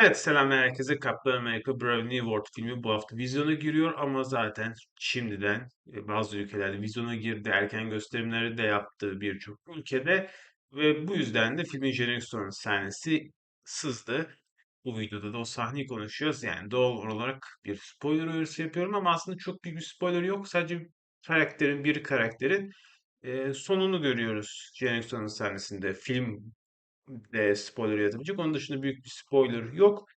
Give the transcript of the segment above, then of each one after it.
Evet, selam herkese. Captain America Brave New World filmi bu hafta vizyona giriyor ama zaten şimdiden e, bazı ülkelerde vizyona girdi. Erken gösterimleri de yaptı birçok ülkede ve bu yüzden de filmin jenerik sonrası sahnesi sızdı. Bu videoda da o sahneyi konuşuyoruz. Yani doğal olarak bir spoiler uyarısı yapıyorum ama aslında çok büyük bir spoiler yok. Sadece karakterin, bir karakterin e, sonunu görüyoruz jenerik sonrası sahnesinde. Film de spoiler yaratabilecek. Onun dışında büyük bir spoiler yok.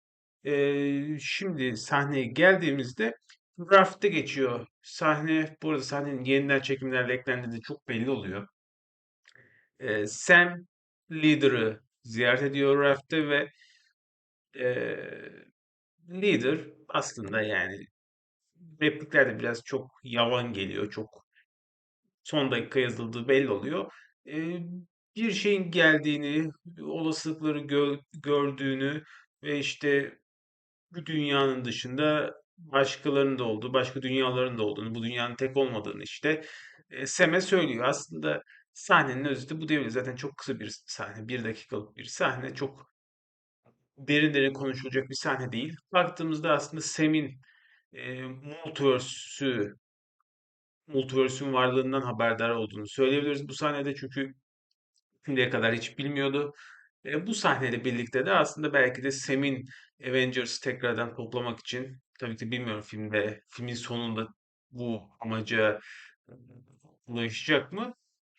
Ee, şimdi sahneye geldiğimizde rafta geçiyor. Sahne, bu arada sahnenin yeniden çekimlerle eklendiği çok belli oluyor. Ee, Sam Leader'ı ziyaret ediyor rafta ve e, Leader aslında yani replikler de biraz çok yavan geliyor. Çok son dakika yazıldığı belli oluyor. Ee, bir şeyin geldiğini, olasılıkları gö- gördüğünü ve işte bu dünyanın dışında başkalarının da olduğu, başka dünyaların da olduğunu, bu dünyanın tek olmadığını işte e, Sem'e söylüyor. Aslında sahnenin özeti bu değil. Zaten çok kısa bir sahne, bir dakikalık bir sahne. Çok derin derin konuşulacak bir sahne değil. Baktığımızda aslında Sem'in e, multiverse'ü, multiverse'ün varlığından haberdar olduğunu söyleyebiliriz bu sahnede çünkü şimdiye kadar hiç bilmiyordu. E, bu sahneyle birlikte de aslında belki de Sam'in Avengers'ı tekrardan toplamak için tabii ki bilmiyorum filmde filmin sonunda bu amaca e, ulaşacak mı?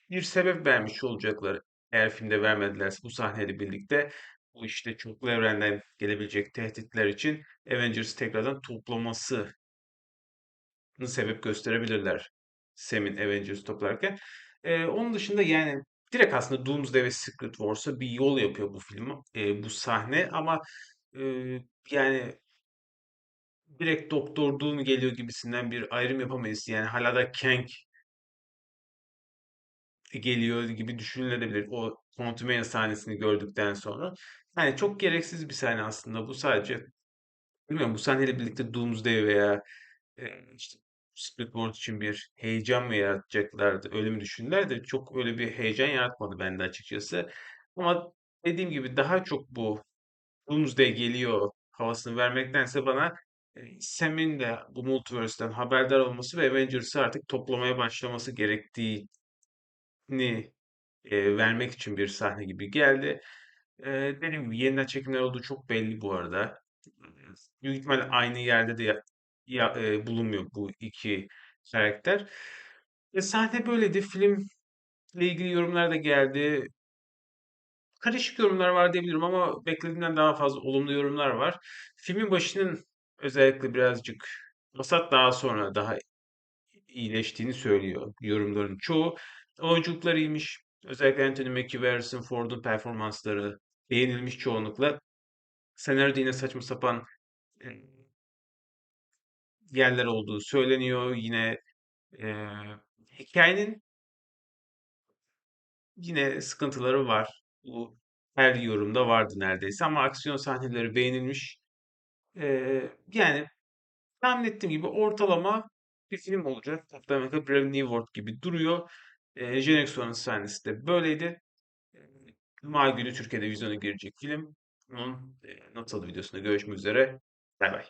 Bir sebep vermiş olacaklar. Eğer filmde vermedilerse bu sahneyle birlikte bu işte çoklu evrenden gelebilecek tehditler için Avengers'ı tekrardan toplaması sebep gösterebilirler. Sam'in Avengers toplarken. Ee, onun dışında yani direkt aslında Doomsday ve Secret Wars'a bir yol yapıyor bu film, e, bu sahne ama e, yani direkt Doktor Doom geliyor gibisinden bir ayrım yapamayız. Yani hala da Kang geliyor gibi düşünülebilir o Quantumania sahnesini gördükten sonra. Yani çok gereksiz bir sahne aslında bu sadece bilmiyorum bu sahneyle birlikte Doomsday veya Eee, işte Squidward için bir heyecan mı yaratacaklardı? Öyle mi düşündüler de çok öyle bir heyecan yaratmadı bende açıkçası. Ama dediğim gibi daha çok bu Doomsday geliyor havasını vermektense bana e, Sam'in de bu multiverse'den haberdar olması ve Avengers'ı artık toplamaya başlaması gerektiğini e, vermek için bir sahne gibi geldi. E, dediğim gibi yeniden çekimler olduğu çok belli bu arada. Büyük ihtimal aynı yerde de ya, e, bulunmuyor bu iki karakter. E, sahne böyleydi. Filmle ilgili yorumlar da geldi. Karışık yorumlar var diyebilirim ama beklediğimden daha fazla olumlu yorumlar var. Filmin başının özellikle birazcık vasat daha sonra daha iyileştiğini söylüyor yorumların çoğu. Oyunculukları iyiymiş. Özellikle Anthony Mackie ve Harrison Ford'un performansları beğenilmiş çoğunlukla. Senaryoda yine saçma sapan e, yerler olduğu söyleniyor. Yine e, hikayenin yine sıkıntıları var. Bu her yorumda vardı neredeyse ama aksiyon sahneleri beğenilmiş. E, yani tahmin ettiğim gibi ortalama bir film olacak. Hatta Amerika Brave New World gibi duruyor. E, jenerik sonrası sahnesi de böyleydi. E, Cuma günü Türkiye'de vizyona girecek film. Bunun e, not videosunda görüşmek üzere. Bay bay.